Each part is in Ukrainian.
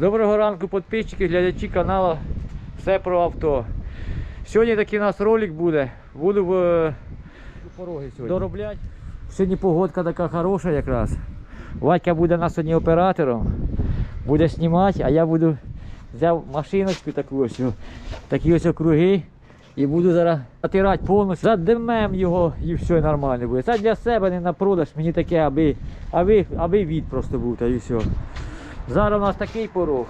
Доброго ранку, підписчики, глядачі каналу Все про авто. Сьогодні такий у нас ролик буде. Буду в е, пороги сьогодні. доробляти. Сьогодні погодка така хороша якраз. Вадька буде нас сьогодні оператором. Буде знімати, а я буду взяв машиночку таку ось, такі ось округи. І буду зараз натирати повністю, задимем його і все нормально буде. Це для себе не на продаж, мені таке, аби, аби, аби від просто був, та і все. Зараз у нас такий порог.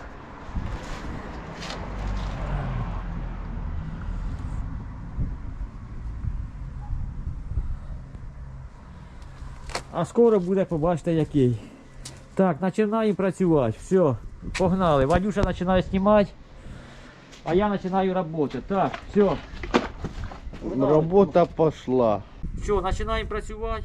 А скоро буде, побачите який. Так, починаємо працювати. Все, погнали. Вадюша починає знімати, а я починаю працювати. Так, все. Работа пошла. Все, починаємо працювати.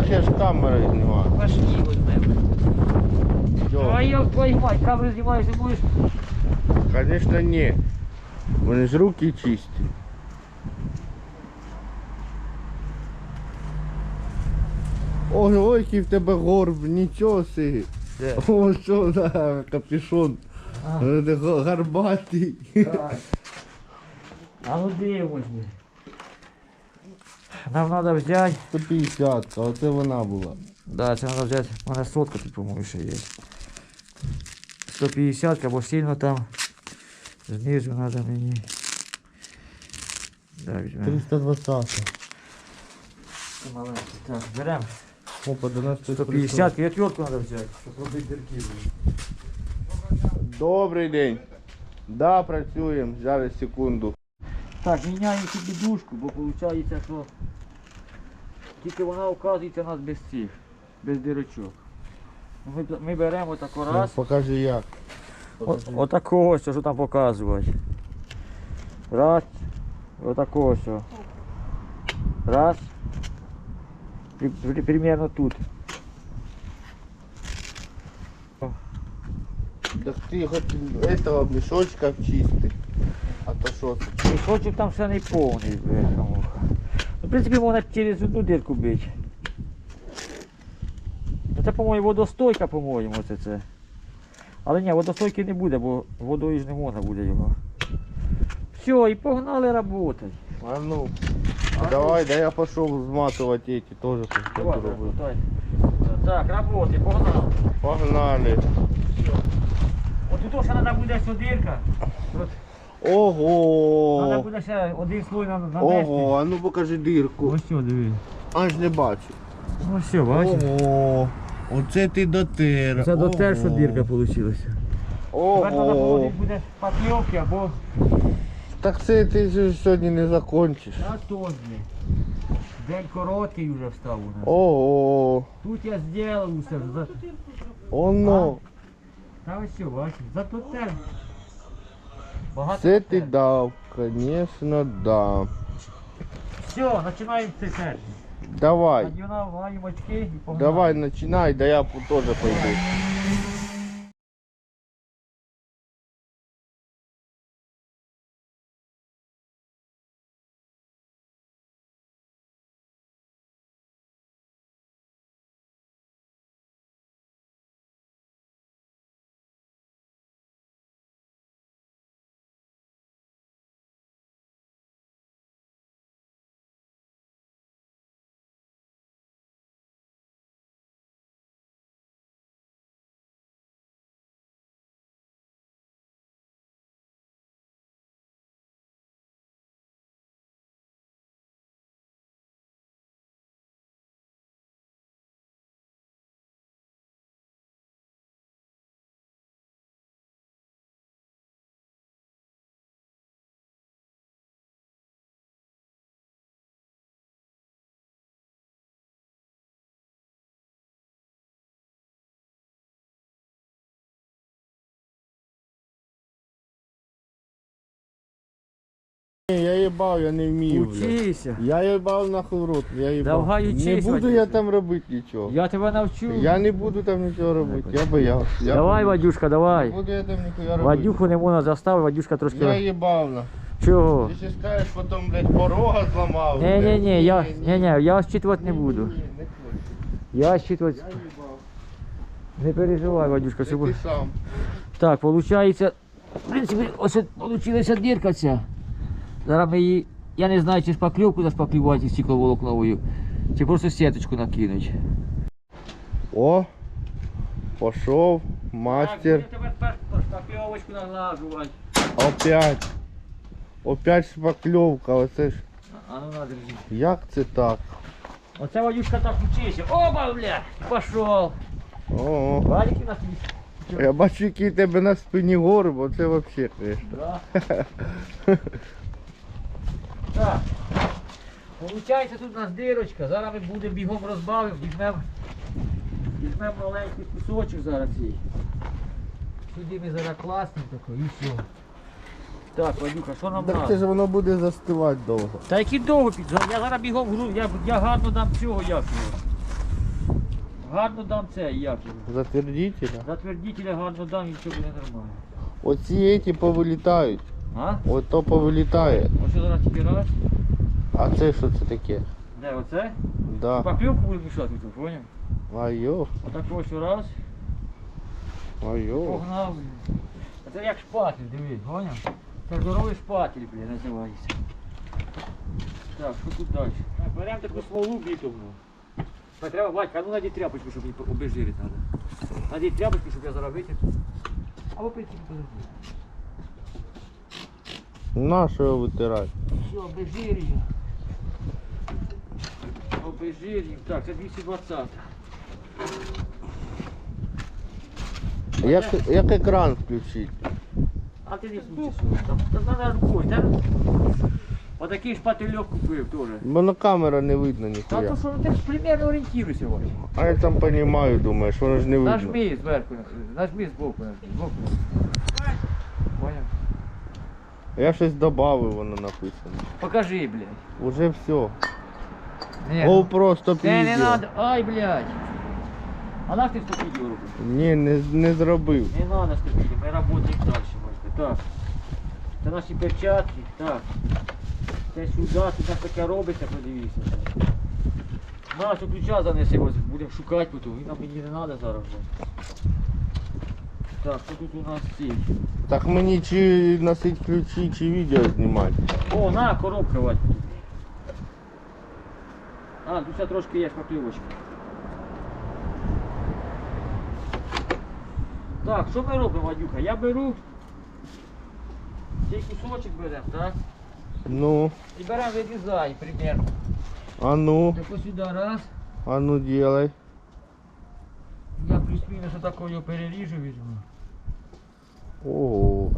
Несеш. Я ж камери знімаю. Пошли возьмемо. Чо? А я твою мать, камеру знімаєш і будеш. Конечно ні. Вони ж руки чисті. Ой, ой, який в тебе горб, нічого си. Де? О, що за капюшон. Де Гарбатий. Так. А ну дивимось. ми. Нам треба взяти. 150, а оце вона була. Да, це треба взяти. У мене сотка тут, по-моєму, ще є. 150, бо сильно там. Знизу треба мені. Да, візьмемо. 320. Це маленький. Так, беремо. Опа, до нас хтось 150, і отвертку треба взяти, щоб робити дірки. Добрий день. Да, працюємо. Зараз секунду. Так, міняємо цю бідушку, бо виходить, що тільки вона оказується у нас без цих, без дирочок. Ми, ми беремо тако раз, Ну, Покажи як. от, отакого ось, що там показувати. Раз, отакого ось. Раз. При, при, примерно тут. Так ти хоч этого мішочка чисти. А то що це? Мішочок там ще не повний. бляха-муха. В принципі, можна через одну дірку бити. Ну, Це, по-моєму, водостойка, по-моєму, це це. Але ні, водостойки не буде, бо водою ж не можна буде його. Все, і погнали працювати. А ну. Давай, да я пошел зматывать эти тоже. Давай, попробую. Так, работай, погнали. Погнали. От тут ще треба буде. От, Треба Ого. буде ще один слой на- нанести. Ого, а ну покажи дирку. Ось все, диви. Аж не бачу. Ось все, бачиш? Ого. Оце ти дотер. Це дотер, що Ого. дірка вийшла. Тепер треба Ого. буде папілки або Так це ти ж сьогодні не закончиш. на тозні. День короткий вже встав у нас. Ого. Тут я зробив усе. За... Оно. Та ось все, бачиш. Зато те. Багато. Це ти дав. Конечно, да. Все, починаємо теж. Давай. Надіваємо очки і погнали. Давай, начинай, да я тоже пойду. Їбав, я не вмію. блядь. Учися. Я їбав нахуй в рот, я їбав. Давай не учись, буду я там робити нічого. Я тебе навчу. Я не буду там нічого робити, я боявся. Я Давай, боюсь. Вадюшка, давай. буду я там ніхуя робити. Вадюху не можна заставити, Вадюшка Я трошки. їбав на. Чого? Ти ще скажеш, потім, блядь, порога зламав. Ні, ні, блядь. ні, я, Ні, ні, ні, я щитувати не буду. Ні, не хочу. Я щитувати. Я їбав. Не переживай, Вадюшка, Це все буде. ти сам. Так, виходить, в принципі, ось вийшла дірка ця. Зараз ми її, я не знаю, чи шпакльовку зашпаклювати стекловолокновою, чи просто сіточку накинуть. О, пошов, мастер. тепер шпакльовочку наглажувати. Опять. Опять шпакльовка, оце ж. А ну на, держи. Як це так? Оце Вадюшка так вчися. Оба, бля, пошел. О, Валики на світ. я бачу, який тебе на спині гори, бо це взагалі. Да. так. Получається тут у нас дирочка. Зараз ми будемо бігом розбавимо, візьмемо візьмемо маленький кусочок зараз цей. Сюди ми зараз класнемо такий і все. Так, Вадюха, що нам Так треба? це ж воно буде застивати довго. Та який довго під. Я зараз бігом гру, я, я гарно дам цього як його. Гарно дам це, як його. Затвердителя. Затвердителя гарно дам і все буде нормально. Оці еті повилітають. А? Ото повилітає. Ось що зараз тільки раз. А це що це таке? Де оце? Да. Поклювку буде мішати тут, поняв? Айо, Отак ось раз, айо. погнав. А це як шпатель, дивись, поняв? Це здоровий шпатель, блін, називається. Так, що тут далі? Так, беремо таку смолу бітумну. Так, треба, батька, а ну найди тряпочку, щоб мені обезжирити треба. Найди тряпочку, щоб я зараз витяг. Або прийти подожди. На що його витирати? Все, обезжирюємо. Обезжирюємо. Так, це 220. Як, як екран включити? А ти не смійся. Там, надо рукою, так? Отакий шпательок купив теж. Бо на камера не видно А ніхуя. то що ти ж примерно орієнтуєшся, Ваня. А я там розумію, думаєш, воно ж не видно. Нажми зверху, нажми збоку, нажми, збоку. Я щось додав, воно написано. Покажи, блядь. Уже все. Ні. GoPro стоп Це не надо. Ай, блядь. А наш ти стоп відео? Ні, не, не зробив. Не надо відео, ми працюємо далі, бачите. Так. Це наші перчатки. Так. Це сюди, тут нас таке робиться, подивіться. Наш ключа занеси, ось будемо шукати потім. Він нам мені не треба зараз. вже. Так, що тут у нас ці? Так мені чи носить ключі, чи відео знімати. О, на, коробка Вадь. А, тут ще трошки є шпаклівочка. Так, що ми робимо, Вадюха? Я беру цей кусочок беремо, так? Ну, І беремо вирізай примерно. а ну, Так ось сюди раз. а ну делай. Я плюс-мінус отако його переріжу візьму. Ого.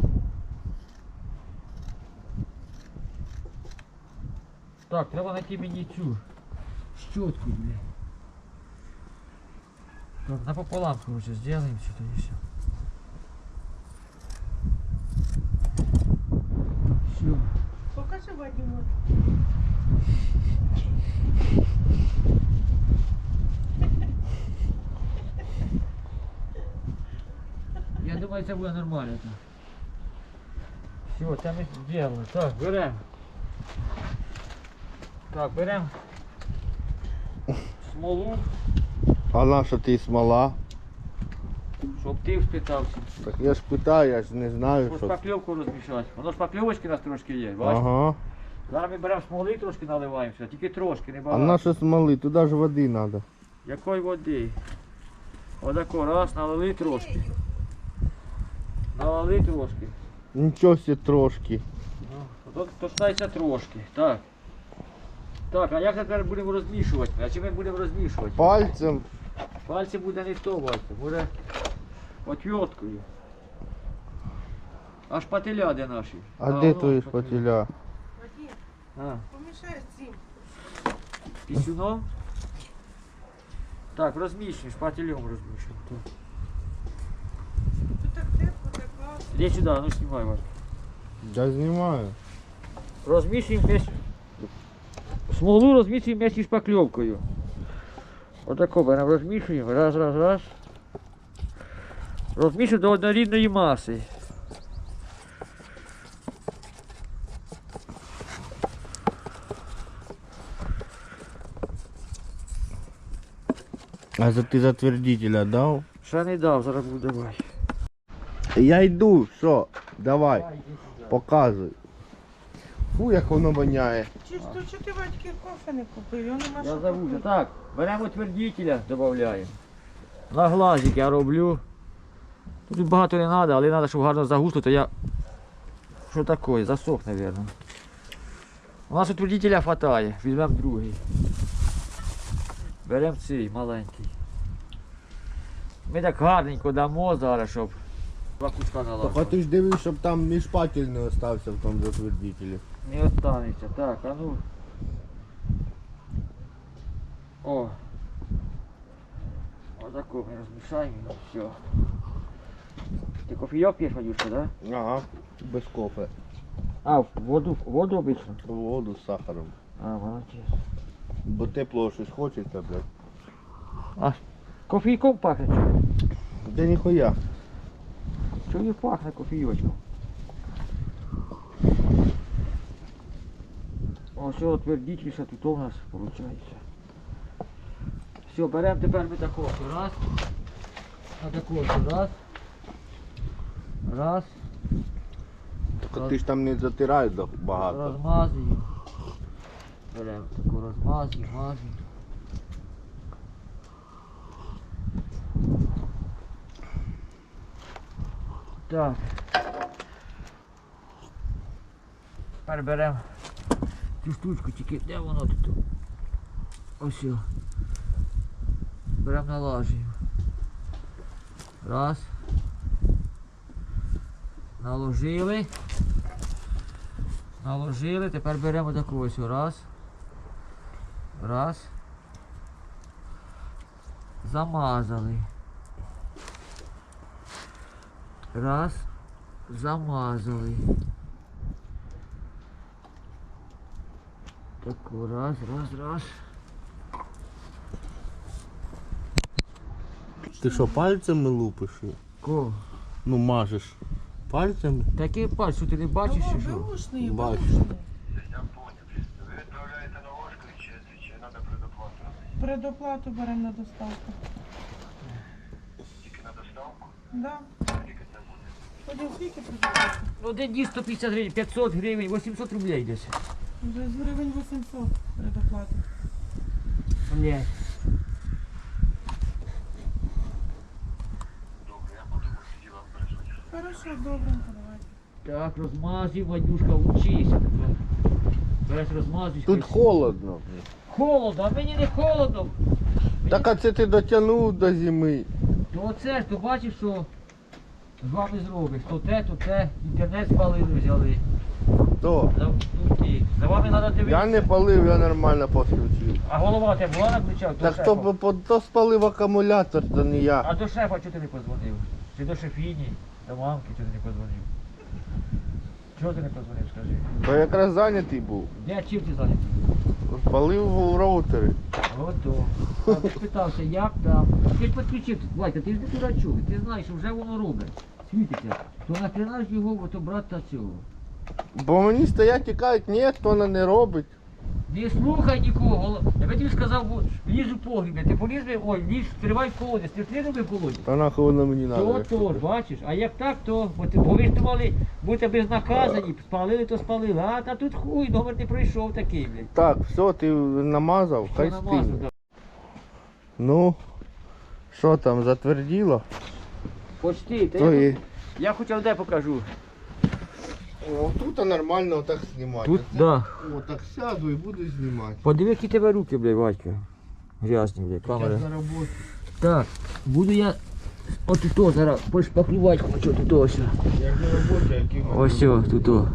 Так, треба знайти мені цю щотку, бля. Так, напополам, короче, сделаем что-то и все. Все. Покажи Вадиму. Думаю, це буде нормально. Все, це ми зробили. Так, беремо. Так, беремо смолу, А на що ти смола? щоб ти вспитався. Так я ж питаю, я ж не знаю, Щоб що. шпакльовку розмішати. Воно шпакльовочки у нас трошки є, бачиш? Ага. Зараз ми беремо смоли трошки наливаємося, тільки трошки, не А багато. на що смоли? Туди ж води треба. Якої води? Отако, раз, налили трошки. Налили трошки. Нічого сі трошки. Ну, то, стається трошки. Так. Так, а як тепер будемо розмішувати? А чи ми будемо розмішувати? Пальцем. Пальці буде не то, Вальце, буде отвіткою. А шпателя де наші? А де твої шпателя. А, помішай цим. пісюном? Так, розміщуємо, шпателем розміщуємо. Так. Тут так тепло, так класно. Іди сюди, ну знімай, Вальце. Я знімаю. розмішуємо між... Смолу розмішуємо між шпакльовкою. Отако беремо, розмішуємо. Раз, раз, раз. Розмішуємо до однорідної маси. А за ти затвердителя дав? Ще не дав, зараз буду давай. Я йду, що? Давай, показуй. Фу, як воно воняє. Чи ж то, ти батьки кофе не купив? Його нема Я що купити. Так, беремо твердітеля, додаємо. На глазик я роблю. Тут багато не треба, але треба, щоб гарно загусло, то я. Що таке? Засох, мабуть. У нас утвердителя хватає. Візьмемо другий. Беремо цей маленький. Ми так гарненько дамо зараз, щоб два кучка Так, а ти ж дивись, щоб там міжпатель не остався в тому затвердителі. Не останеться. Так, а ну. О. Отако ми розмішаємо і все. Ти кофійок п'єш, Вадюшка, да? Ага, без кофе. А, воду, воду обично. Воду з сахаром. А, молодець. Бо тепло щось хочеться, блядь. А, кофійком пахне? Де ніхуя. Не пахне кофійочком? О, все твердітіше тут у нас виходить. Все, беремо тепер ми таку раз. На таку раз. Раз. Так ти ж там не затирай до- багато. Розмазуємо. Беремо таку розмазуємо, мазуємо. Так. Тепер беремо цю штучку, тільки де воно тут? Ось. Беремо налажуємо. Раз. Наложили. Наложили, тепер беремо таку ось раз. Раз. Замазали. Раз. Замазали. Таку раз, раз, раз. Ти що, пальцями лупиш? її? Ко? Ну мажеш. Пальцями? Такий пальць, що ти не бачиш чи що? Беушний. Я понял. Ви відправляєте на ложку чи, чи треба предоплату? Предоплату беремо на доставку. Тільки на доставку? Да. Скільки? Ну де ді 150 гривень, 500 гривень, 800 рублей десь. З гривень 800 предоплати. Блять. Добре, я подумаю, тоді вам. Хорошо, добренько, давайте. Так, розмазуй, Вадюшка, учися тепер. Береш розмазуй. Тут хай- холодно. Холодно, а мені не холодно. Так а це ти дотягнув до зими. То оце ж, то бачиш, що з вами зробиш. То те, то те, інтернет спалили, взяли. То. За, і, за вами треба дивитися. Я не палив, я нормально підключив. А голова тебе була на плечах? до Так шефа? то, по- по- то спалив акумулятор, то не я. А до шефа чого ти не позвонив? Чи до шефіні, до мамки чого ти не позвонив? Чого ти не позвонив, скажи? То якраз зайнятий був. Де чим ти зайнятий? Спалив в роутери. Ото. А ти питався, як там. Ти ж підключив, Владька, ти ж не дурачок, ти знаєш, що вже воно робить. Світиться. То нахрена ж його ото брати та цього? Бо мені стоять і кажуть, ні, то не робить. Не слухай нікого. Я би тобі сказав, бо лізь у погріб, ти поліз би, ой, лізь, стривай в колодязь, ти би колодязь. Та нахуй воно мені То надо. то ж, бачиш, а як так, то бо, ви ж думали, будете безнаказані, спалили, то спалили, а та тут хуй, номер не пройшов такий, блядь. Так, все, ти намазав, Що хай намазав, стине. да. Ну, що там, затверділо? Почти, та То я, і... я хоча де покажу. О, тут нормально отак знімати. Тут, Оце- да. О, так сяду і буду знімати. Подиви, які тебе руки, блядь, Вадька. Грязні, блядь, Я камера. на. Так, буду я от тут зараз пошпаклювати хочу тут ось. Я ж на роботі, який Ось о, тут. о.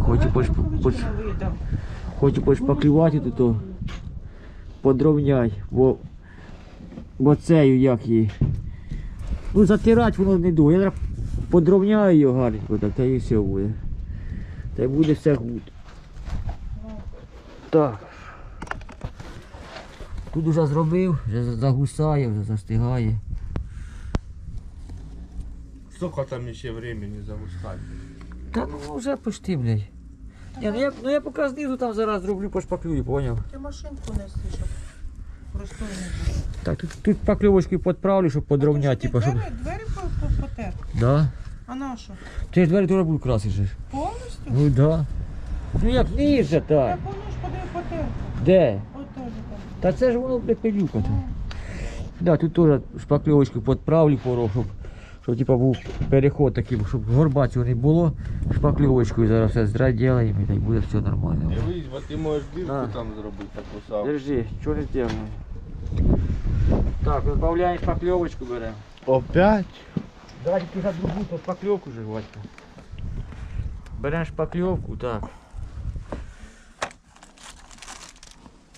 Хочу пош- пош- Хочу пошпаклювати тут. о. Подровняй, бо, бо цею як її. Ну затирати воно не дує. Я зараз подровняю його гарненько, так та і все буде. Та й буде все гуд. Так. Тут уже зробив, вже загусає, вже застигає. Сколько там еще времени загускать? Та ну вже почти, блядь. Ні, ну я, ну я поки знизу там зараз зроблю пошпаклюю, поняв? ти машинку неси, щоб простою не було. Так, тут, тут шпакльовочкою підправлю, щоб подровняти, Ти типа, щоб. Двері, двері по- по- потер. Да. А на що? Ти ж двері теж буду красити. же ж. Повністю? Ну да. Ну як ніже Я так. помню, що подив потер. Де? От теж там. Та це ж воно буде пилюка. там. Да, тут теж шпакльовочку підправлю порог, щоб, щоб типа, був переход такий, щоб горба цього не було. Шпакльовочкою зараз все зраділаємо і так буде все нормально. Дивись, бо ти можеш дірку А. там зробити таку саму. Держи, що не зробимо. Так, розбавляємо шпакльовочку беремо. Опять? Давайте ти за другу то шпакльовку же, Вадька. Беремо шпакльовку, так.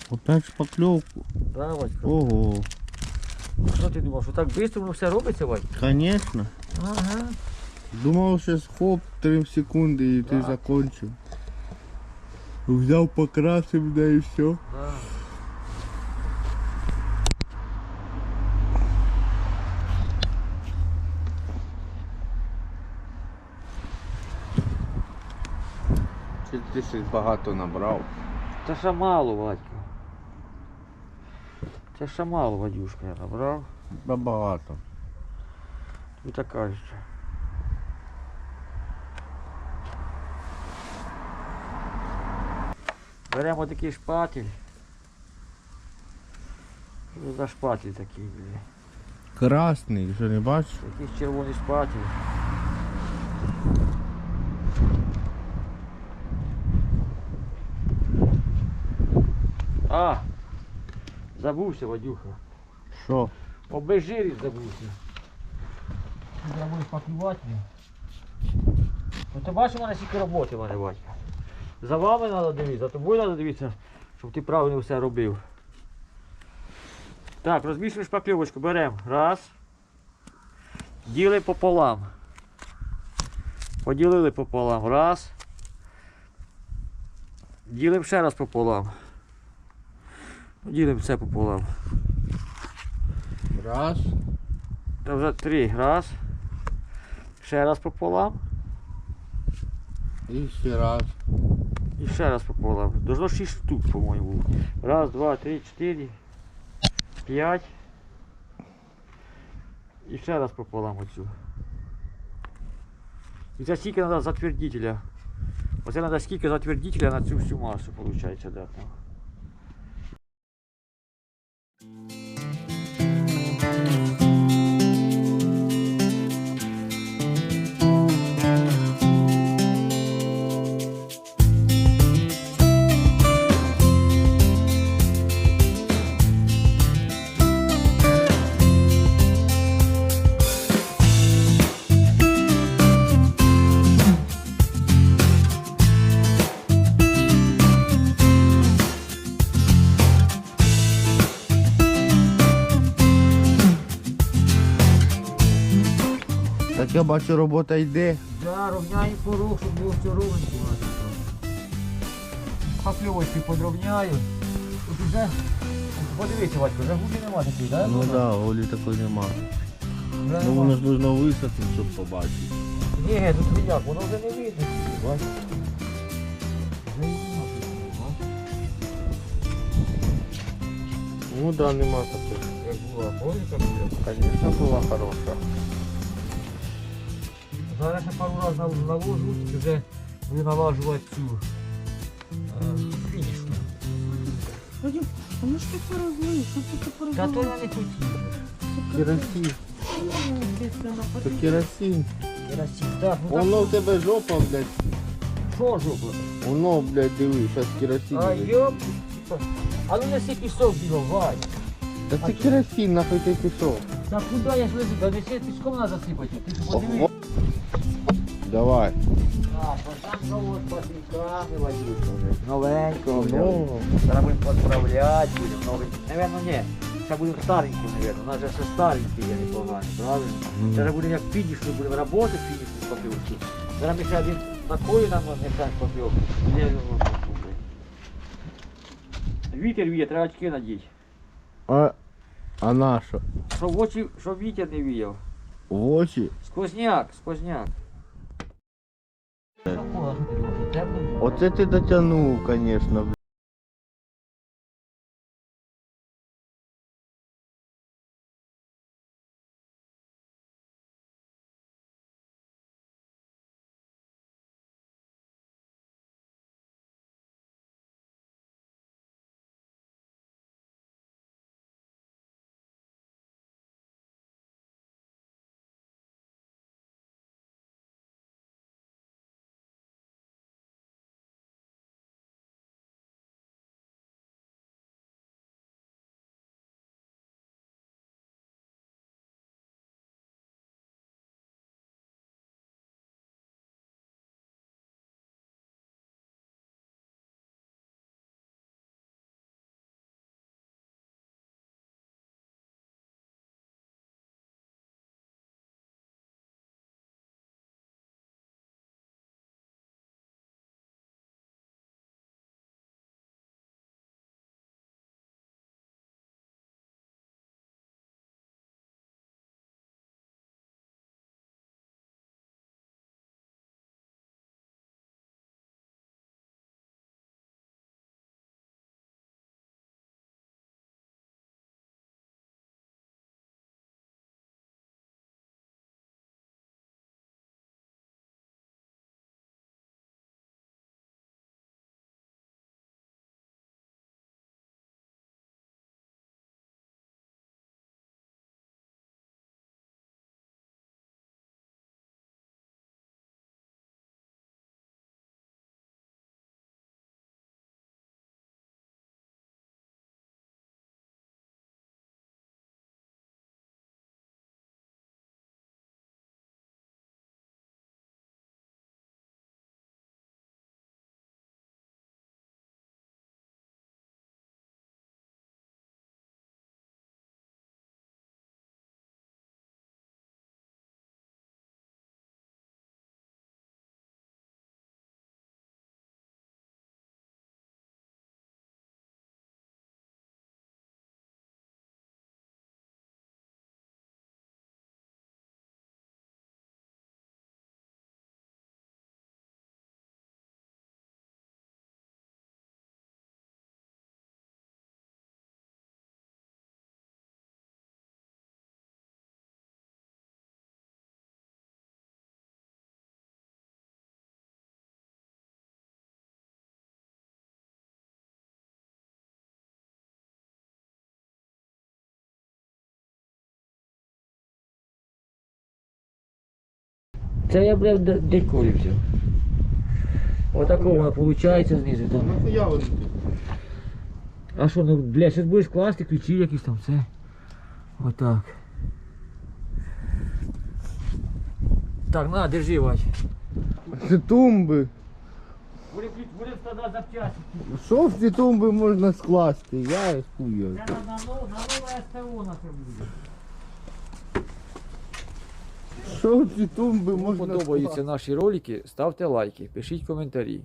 Опять шпаклевку. Да, Вадька? Ого. Що ти думав, що так швидко воно все робиться, Вадька? Конечно. Ага. Думав, сейчас хоп, 3 секунди і ти Так. закончив. Взяв, покрасив, да і все. Да. Чи ти щось багато набрав? Це ще мало, Вадька. Це ще мало, Вадюшка, я набрав. Да багато. І така ще. Беремо такий шпатель. Що за шпатель такий, блін? Красний, що не бачиш? Якийсь червоний шпатель. А! Забувся, Вадюха. Що? Обезжирить забувся. Треба буде паклювати. Ну ти бачиш, у мене стільки роботи в мене, батько. За вами треба дивитися, за тобою треба дивитися, щоб ти правильно все робив. Так, розмішуємо шпакльовочку, беремо. Раз. Ділимо пополам. Поділили пополам. Раз. Ділимо ще раз пополам. Ділимо все пополам. Раз. Та вже три. Раз. Ще раз пополам. І ще раз. І ще раз пополам. Должно 6 штук, по-моєму. Раз, два, три, чотири, п'ять. І ще раз пополам оцю. І це скільки треба затвердителя. Оце треба скільки затвердителя на цю всю масу, виходить, да, бачу, робота йде. Да, ровняю порог, щоб було все ровненько. Хакльовочки подровняю. Тут вже, подивіться, Вадько, вже губи нема такої, да? Ну да, голі такої нема. Вже Ну нема. воно ж нужно висохнути, щоб побачити. Ні, тут як, воно вже не видно. Бач. Вже нема тут. Ну да, нема такої. Як була була. Звісно, була хороша. Зараз я пару разів наложу, і вже буду налажувати цю е, фінішну. Вадим, а ну ж ти порозли, що ти ти Та то я не хотів. Керосин. То керосин. Керосин. Так, ну так, Воно в тебе жопа, блядь. що жопа? Воно, блядь, диви, зараз керосин. А буде. йоп. А ну неси пісок біло, Вань. Та це керосин, нахуй ти пішов. Та куди я ж лежу? Да неси піском треба засипати. Ти ж подивись. Давай. Ось там вже. Новенького. вже. Ну, Зараз будемо підправляти, будемо новий. Наверно, ні. Ще будемо стареньку, наверно. У нас же ще старенький є непоганий, правильно? Зараз будемо як фінішну, будемо працювати фінішну попівки. Зараз ми ще один Такої нам не так попив. Вітер віє, треба очки надіть. А, а наша? Щоб в очі, щоб вітер не віяв. В очі? Сквозняк, сквозняк. Оце ти дотягнув, звісно, Це я, блядь, декорі взяв. Отакого воно виходить знизу. Там. Нахуя вони? А що, ну, бля, щось будеш класти, ключі якісь там, це. Отак. Так, на, держи, Вась. Це тумби. Будем тоді запчасти. Що в ці тумби можна скласти? Я хуя. Це на, на, на нове СТО на це буде. Що в ці тумби Кому можна подобаються наші ролики, ставте лайки, пишіть коментарі.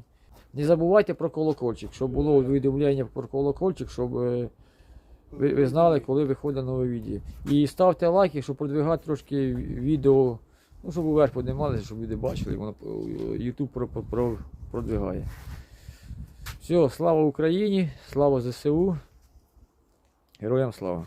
Не забувайте про колокольчик, щоб було повідомлення про колокольчик, щоб е, ви, ви знали, коли виходить нове відео. І ставте лайки, щоб продвигати трошки відео, ну, щоб уверх піднімалися, щоб люди бачили, воно е, YouTube про, про, про, продвигає. Все, слава Україні, слава ЗСУ. Героям слава!